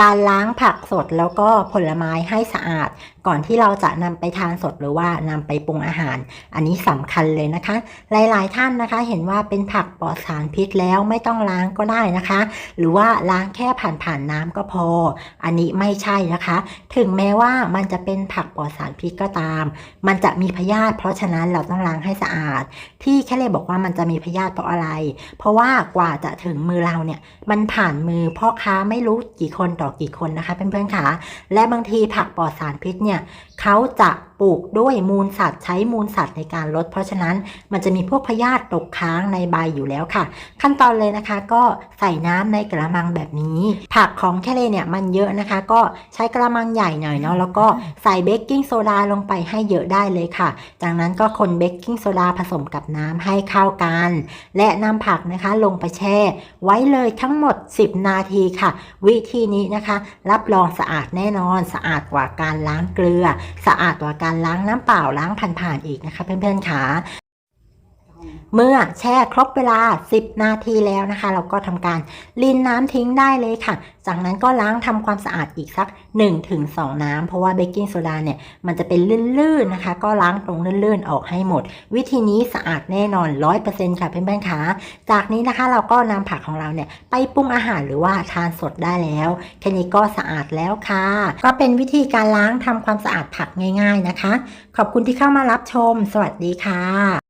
การล้างผักสดแล้วก็ผลไม้ให้สะอาด ก่อนที่เราจะนำไปทานสดหรือว่านำไปปรุงอาหาร อันนี้สำคัญเลยนะคะ หลายๆท่านนะคะ เห็นว่าเป็นผักปลอดสารพิษแล้วไม่ต้องล้างก็ได้นะคะ หรือว่าล้างแค่ผ่านๆน้ำก็พอ อันนี้ไม่ใช่นะคะ ถึงแม้ว่ามันจะเป็นผักปลอดสารพิษก็ตาม มันจะมีพยาธิเพราะฉะนั้นเราต้องล้างให้สะอาด ที่แค่เลยบอกว่ามันจะมีพยาธิเพราะอะไร เพราะว่ากว่าจะถึงมือเราเนี่ยมันผ่านมือพ่อค้าไม่รู้กี่คนต่อกี่คนนะคะเพื่อนๆค่ะ และบางทีผักปลอดสารพิษเนี่ยเขาจะปลูกด้วยมูลสัตว์ใช้มูลสัตว์ในการลด เพราะฉะนั้นมันจะมีพวกพยาธิตกค้างในใบอยู่แล้วค่ะ ขั้นตอนเลยนะคะก็ใส่น้ำในกระมังแบบนี้ ผักของแคเลเนี่ยมันเยอะนะคะ ก็ใช้กระมังใหญ่หน่อยเนาะแล้วก็ใส่เบกกิ้งโซดาลงไปให้เยอะได้เลยค่ะ จากนั้นก็คนเบกกิ้งโซดาผสมกับน้ำให้เข้ากัน และนำผักนะคะลงไปแช่ ไว้เลยทั้งหมด 10 นาทีค่ะ วิธีนี้นะคะ รับรองสะอาดแน่นอน สะอาดกว่าการล้างเกลือ สะอาดกว่าการล้างน้ำเปล่าล้างผ่านๆอีกนะคะ เพื่อนๆค่ะ เมื่อแช่ครบเวลา 10 นาทีแล้วนะคะ เราก็ทำการลินน้ำทิ้งได้เลยค่ะ จากนั้นก็ล้างทำความสะอาดอีกสัก 1-2 น้ำเพราะว่าเบกกิ้งโซดาเนี่ยมันจะเป็นลื่นๆนะคะ ก็ล้างตรงลื่นๆออกให้หมด วิธีนี้สะอาดแน่นอน 100%ค่ะเพื่อนๆค่ะจากนี้นะคะเราก็นำผักของเราเนี่ยไปปรุงอาหารหรือว่าทานสดได้แล้วแค่นี้ก็สะอาดแล้วค่ะ ก็เป็นวิธีการล้างทำความสะอาดผักง่าย ๆนะคะ ขอบคุณที่เข้ามารับชม สวัสดีค่ะ